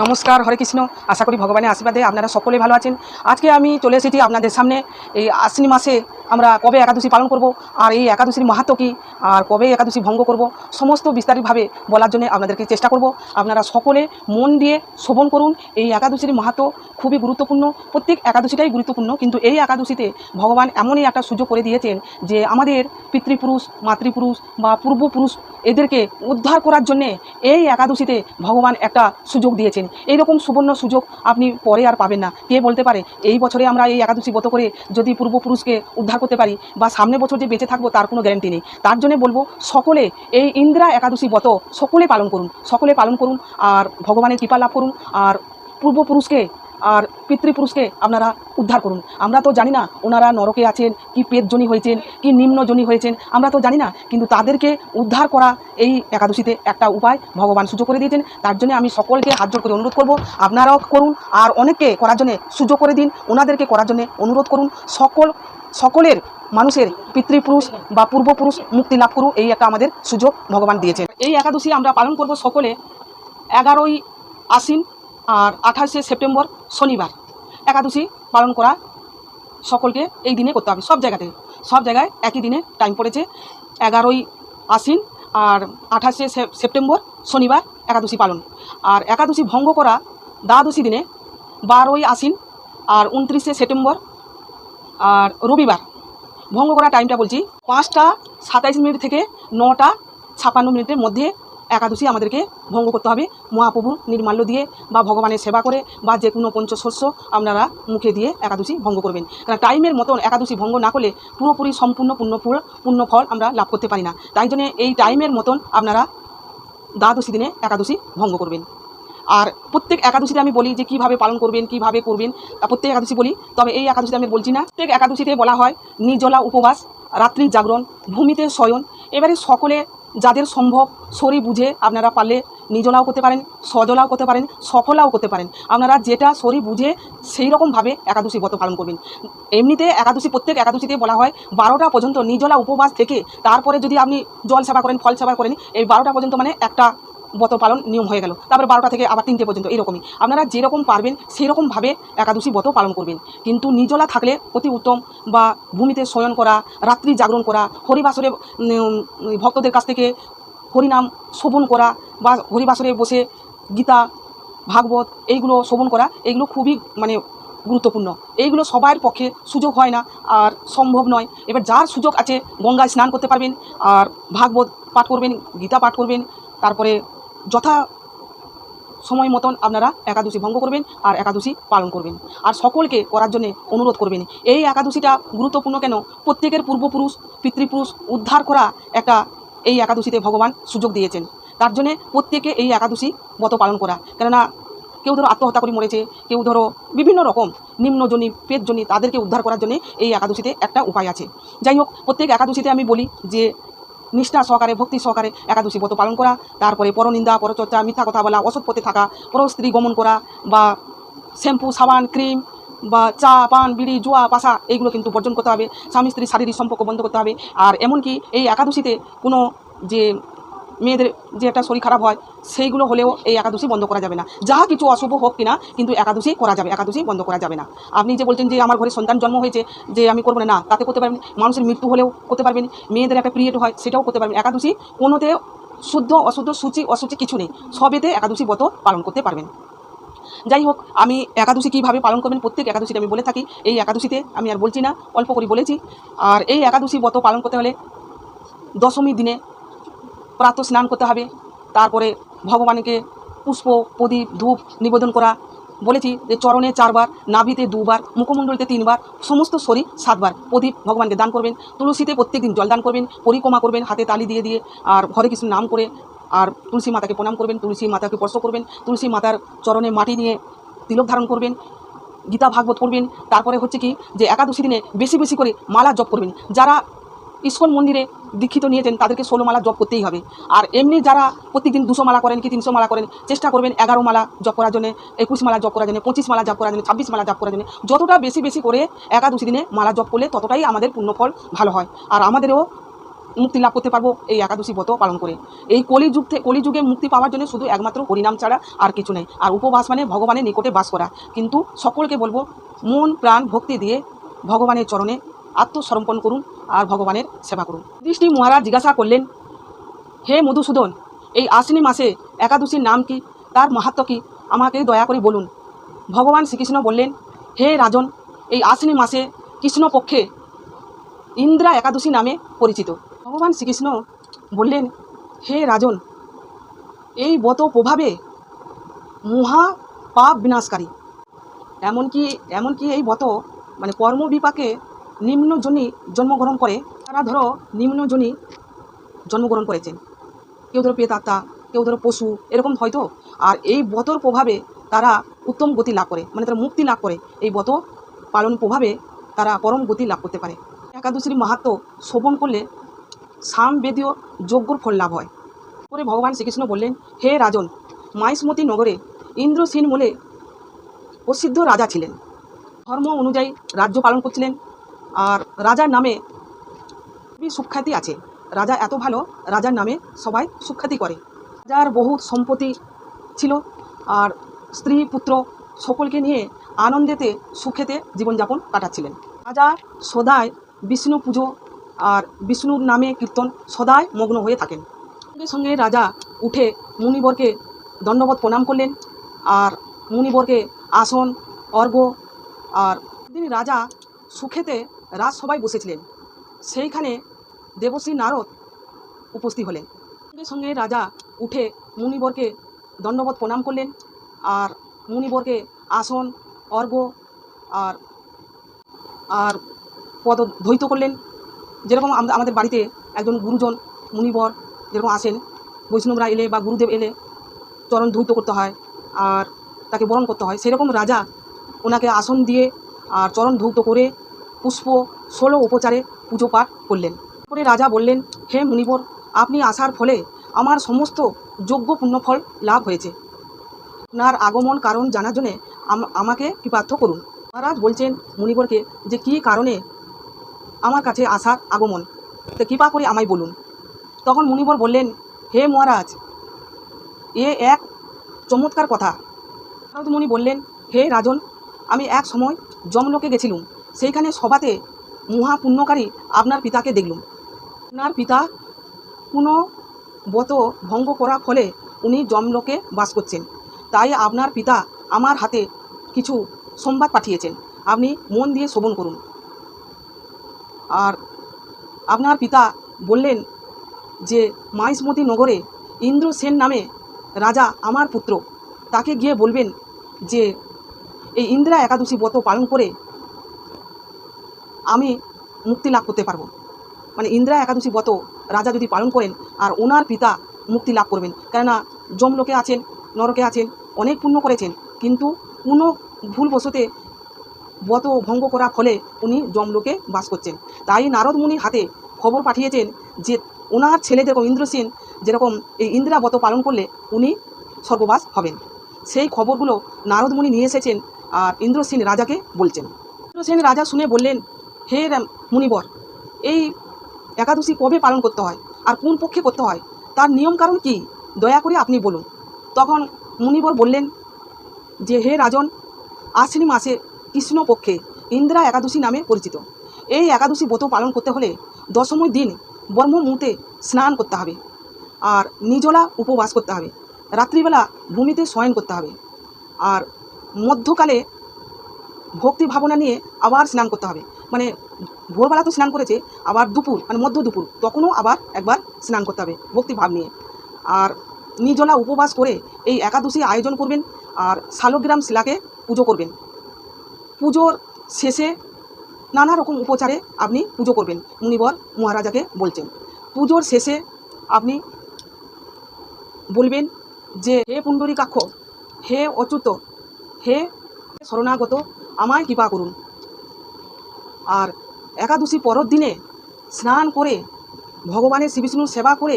নমস্কার, হরে কৃষ্ণ। আশা করি ভগবানের আশীর্বাদে আপনারা সকলে ভালো আছেন। আজকে আমি চলে এসেছি আপনাদের সামনে। এই আশ্বিনী মাসে আমরা কবে একাদশী পালন করব, আর এই একাদশীর মাহাত্ম কী, আর কবে একাদশী ভঙ্গ করব, সমস্ত বিস্তারিতভাবে বলার জন্য আপনাদেরকে চেষ্টা করব। আপনারা সকলে মন দিয়ে শোভন করুন, এই একাদশীর মাহাত্ম খুবই গুরুত্বপূর্ণ, প্রত্যেক একাদশীটাই গুরুত্বপূর্ণ, কিন্তু এই একাদশীতে ভগবান এমনই একটা সুযোগ করে দিয়েছেন যে আমাদের পিতৃপুরুষ, মাতৃপুরুষ বা পূর্বপুরুষ এদেরকে উদ্ধার করার জন্যে এই একাদশীতে ভগবান একটা সুযোগ দিয়েছেন। এইরকম সুবর্ণ সুযোগ আপনি পরে আর পাবেন না। কে বলতে পারে, এই বছরে আমরা এই একাদশী ব্রত করে যদি পূর্বপুরুষকে উদ্ধার করতে পারি বা সামনে বছর যে বেঁচে থাকব তার কোনো গ্যারান্টি নেই। তার জন্য বলব, সকলে এই ইন্দিরা একাদশী ব্রত সকলে পালন করুন, সকলে পালন করুন, আর ভগবানের কৃপা লাভ করুন, আর পূর্বপুরুষকে, আর পিতৃপুরুষকে আপনারা উদ্ধার করুন। আমরা তো জানি না ওনারা নরকে আছেন, কি পেটজনী হয়েছেন, কি নিম্নজনী হয়েছেন, আমরা তো জানি না, কিন্তু তাদেরকে উদ্ধার করা এই একাদশীতে একটা উপায় ভগবান সুযোগ করে দিয়েছেন। তার জন্য আমি সকলকে হাত জোর করে অনুরোধ করব, আপনারাও করুন, আর অনেককে করার জন্য সুযোগ করে দিন, ওনাদেরকে করার জন্য অনুরোধ করুন। সকল সকলের মানুষের পিতৃপুরুষ বা পূর্বপুরুষ মুক্তি লাভ করুক, এই একটা আমাদের সুযোগ ভগবান দিয়েছেন। এই একাদশী আমরা পালন করব সকলে এগারোই আশ্বিন আর আঠাশে সেপ্টেম্বর শনিবার। একাদশী পালন করা সকলকে এই দিনে করতে হবে, সব জায়গাতে। সব জায়গায় একই দিনে টাইম পড়েছে। এগারোই আশ্বিন আর আঠাশে সেপ্টেম্বর শনিবার একাদশী পালন। আর একাদশী ভঙ্গ করা দ্বাদশী দিনে বারোই আশ্বিন আর উনত্রিশে সেপ্টেম্বর আর রবিবার ভঙ্গ করা টাইমটা বলছি, পাঁচটা সাতাইশ মিনিট থেকে নটা ছাপান্ন মিনিটের মধ্যে একাদশী আমাদেরকে ভঙ্গ করতে হবে। মহাপ্রভুর নির্মাল্য দিয়ে বা ভগবানের সেবা করে বা যে কোনো পঞ্চশস্য আপনারা মুখে দিয়ে একাদশী ভঙ্গ করবেন। কারণ টাইমের মতন একাদশী ভঙ্গ না করলে পুরোপুরি সম্পূর্ণ পূর্ণ পূর্ণ ফল আমরা লাভ করতে পারি না। তাই জন্য এই টাইমের মতন আপনারা দ্বাদশী দিনে একাদশী ভঙ্গ করবেন। আর প্রত্যেক একাদশীতে আমি বলি যে কীভাবে পালন করবেন, কীভাবে করবেন, তা প্রত্যেক একাদশী বলি। তবে এই একাদশীতে আমি বলছি না। প্রত্যেক একাদশীতে বলা হয় নিজলা উপবাস রাত্রি জাগরণ, ভূমিতে শয়ন। এবারে সকলে যাদের সম্ভব শরীর বুঝে আপনারা পারলে নিজলাও করতে পারেন সজলাও করতে পারেন, সফলাও করতে পারেন। আপনারা যেটা শরীর বুঝে সেই রকমভাবে একাদশী ব্রত পালন করবেন। এমনিতে একাদশী, প্রত্যেক একাদশীতে বলা হয় বারোটা পর্যন্ত নিজলা উপবাস থেকে তারপরে যদি আপনি জল সেবা করেন, ফল সেবা করেন, এই বারোটা পর্যন্ত মানে একটা ব্রত পালন নিয়ম হয়ে গেল। তারপরে বারোটা থেকে আবার তিনটে পর্যন্ত এরকমই। আপনারা যেরকম পারবেন সেই রকমভাবে একাদশী ব্রত পালন করবেন। কিন্তু নিজলা থাকলে অতি উত্তম বা ভূমিতে শয়ন করা, রাত্রি জাগরণ করা, হরিবাসরে ভক্তদের কাছ থেকে হরিনাম শোভন করা বা হরিবাসরে বসে গীতা, ভাগবত এইগুলো শোভন করা, এইগুলো খুবই মানে গুরুত্বপূর্ণ। এইগুলো সবার পক্ষে সুযোগ হয় না আর সম্ভব নয়। এবার যার সুযোগ আছে গঙ্গায় স্নান করতে পারবেন আর ভাগবত পাঠ করবেন, গীতা পাঠ করবেন, তারপরে যথা সময় মতন আপনারা একাদশী ভঙ্গ করবেন আর একাদশী পালন করবেন। আর সকলকে করার জন্য অনুরোধ করবেন। এই একাদশীটা গুরুত্বপূর্ণ কেন? প্রত্যেকের পূর্বপুরুষ, পিতৃপুরুষ উদ্ধার করা একটা এই একাদশীতে ভগবান সুযোগ দিয়েছেন। তার জন্যে প্রত্যেকে এই একাদশী ব্রত পালন করা। কেননা কেউ ধরো আত্মহত্যা করে মরেছে, কেউ ধরো বিভিন্ন রকম নিম্নজনী পেটজনী তাদেরকে উদ্ধার করার জন্য এই একাদশীতে একটা উপায় আছে। যাই হোক, প্রত্যেক একাদশীতে আমি বলি যে নিষ্ঠা সহকারে, ভক্তি সহকারে একাদশী ব্রত পালন করা, তারপরে পরনিন্দা, পরচর্চা, মিথ্যা কথা বলা অসৎ পথে থাকা পরস্ত্রী গমন করা বা শ্যাম্পু, সাবান, ক্রিম বা চা, পান, বিড়ি, জোয়া, পাশা এইগুলো কিন্তু বর্জন করতে হবে। স্বামী স্ত্রীর শারীরিক সম্পর্ক বন্ধ করতে হবে। আর এমনকি এই একাদশীতে কোনো যে মেয়েদের যে একটা শরীর খারাপ হয়, সেইগুলো হলেও এই একাদশী বন্ধ করা যাবে না। যা কিছু অশুভ হোক কিনা, কিন্তু একাদশী করা যাবে একাদশী বন্ধ করা যাবে না। আপনি যে বলছেন যে আমার ঘরে সন্তান জন্ম হয়েছে, যে আমি করব না তাতে করতে পারবেন, মানুষের মৃত্যু হলেও করতে পারবেন, মেয়েদের একটা পিরিয়ড হয়, সেটাও করতে পারবেন। একাদশী কোনোতে শুদ্ধ, অশুদ্ধ, সূচি অসুচি কিছু নেই। সবেতে একাদশী ব্রত পালন করতে পারবেন। যাই হোক, আমি একাদশী কীভাবে পালন করবেন, প্রত্যেক একাদশীতে আমি বলে থাকি। এই একাদশীতে আমি আর বলছি না, অল্প করে বলেছি। আর এই একাদশী ব্রত পালন করতে হলে দশমী দিনে প্রাত স্নান করতে হবে। তারপরে ভগবানকে পুষ্প, প্রদীপ, ধূপ নিবেদন করা। বলেছি যে চরণে চারবার, নাভিতে দুবার, মুখমণ্ডলিতে তিনবার, সমস্ত শরীর সাতবার। প্রদীপ ভগবানকে দান করবেন, তুলসীতে প্রত্যেকদিন জল দান করবেন, পরিক্রমা করবেন, হাতে তালি দিয়ে দিয়ে, আর হরে কৃষ্ণ নাম করে, আর তুলসী মাতাকে প্রণাম করবেন, তুলসী মাতাকে স্পর্শ করবেন, তুলসী মাতার চরণে মাটি নিয়ে তিলক ধারণ করবেন, গীতা ভাগবত করবেন তারপরে হচ্ছে কি যে একাদশী দিনে বেশি বেশি করে মালা জপ করবেন। যারা ইস্কন মন্দিরে দীক্ষিত নিয়েছেন, তাদেরকে ষোলো মালা জপ করতেই হবে। আর এমনি যারা প্রত্যেকদিন দুশো মালা করেন কি তিনশো মালা করেন, চেষ্টা করবেন এগারো মালা জপ করার জন্য, একুশ মালা জপ করার জন্য, পঁচিশ মালা জপ করার জন্য, ছাব্বিশ মালা জপ করার জন্য, যতটা বেশি বেশি করে একাদশী দিনে মালা জপ করলে ততটাই আমাদের পুণ্যফল ভালো হয়। আর আমাদেরও মুক্তি লাভ করতে পারব এই একাদশী ব্রত পালন করে। এই কলিযুগ থেকে কলিযুগে মুক্তি পাওয়ার জন্য শুধু একমাত্র হরিনাম ছাড়া আর কিছু নেই। আর উপবাস মানে ভগবানের নিকটে বাস করা। কিন্তু সকলকে বলব, মন, প্রাণ, ভক্তি দিয়ে ভগবানের চরণে আত্মসমর্পণ করুন আর ভগবানের সেবা করুন। দৃষ্টি মহারাজ জিজ্ঞাসা করলেন, হে মধুসূদন, এই আশ্বিনী মাসে একাদশীর নাম কি? তার মাহাত্ম কি? আমাকে দয়া করে বলুন। ভগবান শ্রীকৃষ্ণ বললেন, হে রাজন, এই আশ্বিনী মাসে কৃষ্ণপক্ষে ইন্দ্রা একাদশী নামে পরিচিত। ভগবান শ্রীকৃষ্ণ বললেন, হে রাজন, এই বত প্রভাবে মহা পাপ বিনাশকারী। এমনকি এমনকি এই বত মানে কর্মবিপাকে নিম্নজনী জন্মগ্রহণ করে, তারা ধরো নিম্নজনী জন্মগ্রহণ করেছেন কেউ ধরো পেতাত্মা কেউ ধরো পশু, এরকম হয়তো। আর এই বতর প্রভাবে তারা উত্তম গতি লাভ করে মানে তারা মুক্তি লাভ করে। এই বত পালন প্রভাবে তারা পরম গতি লাভ করতে পারে। একাদশীর মাহাত্ম শোভন করলে সামবেদীয় যজ্ঞর ফল লাভ হয়। পরে ভগবান শ্রীকৃষ্ণ বললেন, হে রাজন, মাইসমতি নগরে ইন্দ্রসেন বলে প্রসিদ্ধ রাজা ছিলেন। ধর্ম অনুযায়ী রাজ্য পালন করছিলেন। আর রাজার নামে খুবই সুখ্যাতি আছে। রাজা এত ভালো, রাজার নামে সবাই সুখ্যাতি করে। রাজার বহু সম্পত্তি ছিল আর স্ত্রী, পুত্র সকলকে নিয়ে আনন্দেতে, সুখেতে জীবনযাপন কাটাচ্ছিলেন। রাজা সদায় বিষ্ণু পুজো আর বিষ্ণুর নামে কীর্তন সদায় মগ্ন হয়ে থাকেন। সঙ্গে সঙ্গে রাজা উঠে মুনিবরকে দণ্ডবোধ প্রণাম করলেন আর মুনিবরকে আসন অর্ঘ আর দিন রাজা সুখেতে রাজসভায় বসেছিলেন। সেইখানে দেবশ্রী নারদ উপস্থিত হলেন। সঙ্গে সঙ্গে রাজা উঠে মুনিবরকে দণ্ডবত প্রণাম করলেন আর মুনিবরকে আসন অর্ঘ আর আর পদ ধৈত করলেন। যেরকম আমাদের বাড়িতে একজন গুরুজন মুনিবর যেরকম আসেন, বৈষ্ণবরা এলে বা গুরুদেব এলে চরণ ধৈত করতে হয় আর তাকে বরণ করতে হয়। সেরকম রাজা ওনাকে আসন দিয়ে আর চরণ ধৌত করে পুষ্প ষোলো উপচারে পুজো পাঠ করলেন। পরে রাজা বললেন, হে মুনিবর, আপনি আসার ফলে আমার সমস্ত যোগ্য পুণ্যফল লাভ হয়েছে। আপনার আগমন কারণ জানার জন্যে আম- আমাকে কৃপার্থ করুন। মহারাজ বলছেন, মুনিবরকে যে কী কারণে আমার কাছে আসার আগমন, তো কৃপা করে আমায় বলুন। তখন মুনিবর বললেন, হে মহারাজ, এ এক চমৎকার কথা। মুনি বললেন, হে রাজন, আমি এক সময় জমলোকে গেছিলুম। সেইখানে সভাতে মহা পুণ্যকারী আপনার পিতাকে দেখলুম। আপনার পিতা কোনো বত ভঙ্গ করার ফলে উনি জমলোকে বাস করছেন। তাই আপনার পিতা আমার হাতে কিছু সংবাদ পাঠিয়েছেন। আপনি মন দিয়ে শ্রবণ করুন। আর আপনার পিতা বললেন যে, মাইসমতি নগরে ইন্দ্রসেন নামে রাজা আমার পুত্র। তাকে গিয়ে বলবেন যে, এই ইন্দিরা একাদশী ব্রত পালন করে আমি মুক্তি লাভ করতে পারব। মানে ইন্দিরা একাদশী ব্রত রাজা যদি পালন করেন আর ওনার পিতা মুক্তি লাভ করবেন। কেননা যমলোকে আছেন, নরকে আছেন, অনেক পুণ্য করেছেন, কিন্তু কোনো ভুলবশতে ব্রত ভঙ্গ করার ফলে উনি যমলোকে বাস করছেন। তাই নারদ মুনির হাতে খবর পাঠিয়েছেন যে ওনার ছেলে যেরকম ইন্দ্রসেন যেরকম এই ইন্দিরা ব্রত পালন করলে উনি স্বর্গবাস হবেন। সেই খবরগুলো নারদ মুনি নিয়ে এসেছেন আর ইন্দ্রসেন রাজাকে বলছেন। ইন্দ্রসেন রাজা শুনে বললেন হে মুনিবর, এই একাদশী কবে পালন করতে হয় আর কোন পক্ষে করতে হয়? তার নিয়ম কারণ কি? দয়া করে আপনি বলুন। তখন মুনিবর বললেন, যে হে রাজন, আশ্বিনী মাসে কৃষ্ণপক্ষে ইন্দিরা একাদশী নামে পরিচিত। এই একাদশী ব্রত পালন করতে হলে দশমী দিন ব্রহ্ম মুহূর্তে স্নান করতে হবে আর নিজলা উপবাস করতে হবে। রাত্রিবেলা ভূমিতে শয়ন করতে হবে আর মধ্যকালে ভক্তি ভাবনা নিয়ে আবার স্নান করতে হবে। মানে ভোরবেলা তো স্নান করেছে, আবার দুপুর মানে মধ্য দুপুর, তখনও আবার একবার স্নান করতে হবে, ভক্তি ভাব নিয়ে। আর নিজলা উপবাস করে এই একাদশী আয়োজন করবেন, আর শালগ্রাম শিলাকে পুজো করবেন। পুজোর শেষে নানা রকম উপচারে আপনি পুজো করবেন, মুনিবর মহারাজাকে বলছেন। পুজোর শেষে আপনি বলবেন যে, হে পুণ্ডরীকাক্ষ, হে অচ্যুত, হে শরণাগত, আমায় কৃপা করুন। আর একাদশী পরের দিনে স্নান করে ভগবানের শ্রী বিষ্ণুর সেবা করে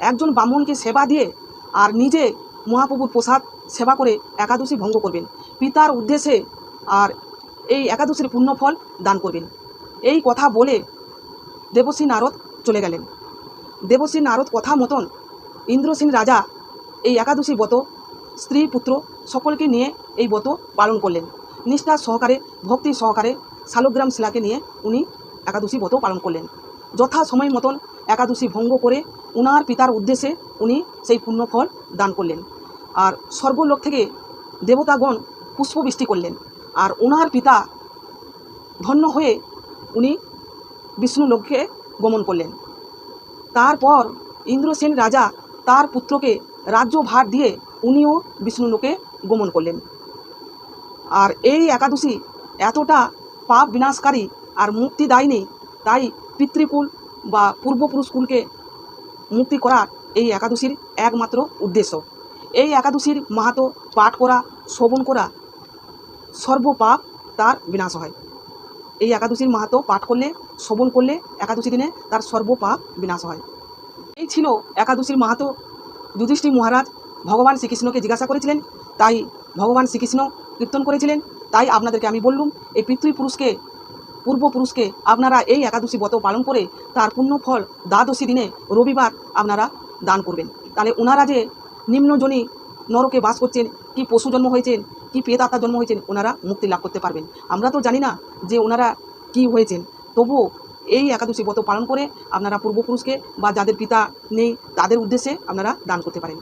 একজন ব্রাহ্মণকে সেবা দিয়ে আর নিজে মহাপ্রভুর প্রসাদ সেবা করে একাদশী ভঙ্গ করবেন। পিতার উদ্দেশ্যে আর এই একাদশীর পুণ্যফল দান করবেন। এই কথা বলে দেবশ্রী নারদ চলে গেলেন। দেবশ্রী নারদ কথা মতন ইন্দ্রসেন রাজা এই একাদশী ব্রত, স্ত্রী পুত্র সকলকে নিয়ে এই ব্রত পালন করলেন। নিষ্ঠা সহকারে, ভক্তি সহকারে শালগ্রাম শিলাকে নিয়ে উনি একাদশী ব্রত পালন করলেন। যথা সময় মতন একাদশী ভঙ্গ করে উনার পিতার উদ্দেশ্যে উনি সেই পুণ্য ফল দান করলেন। আর স্বর্গলোক থেকে দেবতাগণ পুষ্পবৃষ্টি করলেন। আর ওনার পিতা ধন্য হয়ে উনি বিষ্ণু লোককে গমন করলেন। তারপর ইন্দ্রসেন রাজা তার পুত্রকে রাজ্য ভার দিয়ে উনিও বিষ্ণু লোকে গমন করলেন। আর এই একাদশী এতটা পাপ বিনাশকারী আর মুক্তিদায়িনী তাই পিতৃকুল বা পূর্বপুরুষকুলকে মুক্তি করার এই একাদশীর একমাত্র উদ্দেশ্য। এই একাদশীর মাহাতো পাঠ করা, শ্রবণ করা সর্বপাপ তার বিনাশ হয়। এই একাদশীর মাহাতো পাঠ করলে, শ্রবণ করলে একাদশী দিনে তার সর্বপাপ বিনাশ হয়। এই ছিল একাদশীর মাহাতো যুধিষ্ঠির মহারাজ। ভগবান শ্রীকৃষ্ণকে জিজ্ঞাসা করেছিলেন, তাই ভগবান শ্রীকৃষ্ণ কীর্তন করেছিলেন। তাই আপনাদেরকে আমি বললুম, এই পিতৃপুরুষকে পূর্বপুরুষকে আপনারা এই একাদশী ব্রত পালন করে তার পুণ্য ফল দ্বাদশী দিনে রবিবার আপনারা দান করবেন। তাহলে ওনারা যে নিম্নজনী নরকে বাস করছেন, কি পশু জন্ম হয়েছেন, কি পেত আত্মা জন্ম হয়েছেন, ওনারা মুক্তি লাভ করতে পারবেন। আমরা তো জানি না যে ওনারা কি হয়েছেন। তবুও এই একাদশী ব্রত পালন করে আপনারা পূর্বপুরুষকে বা যাদের পিতা নেই, তাদের উদ্দেশ্যে আপনারা দান করতে পারেন।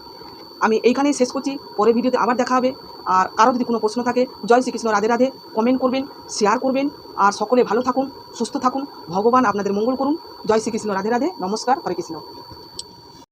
আমি এইখানেই শেষ করছি। পরের ভিডিওতে আবার দেখা হবে। আর কারও যদি কোনো প্রশ্ন থাকে, জয় শ্রীকৃষ্ণ, রাধে রাধে কমেন্ট করবেন শেয়ার করবেন। আর সকলে ভালো থাকুন, সুস্থ থাকুন। ভগবান আপনাদের মঙ্গল করুন। জয় শ্রীকৃষ্ণ, রাধে রাধে, নমস্কার, হরে কৃষ্ণ।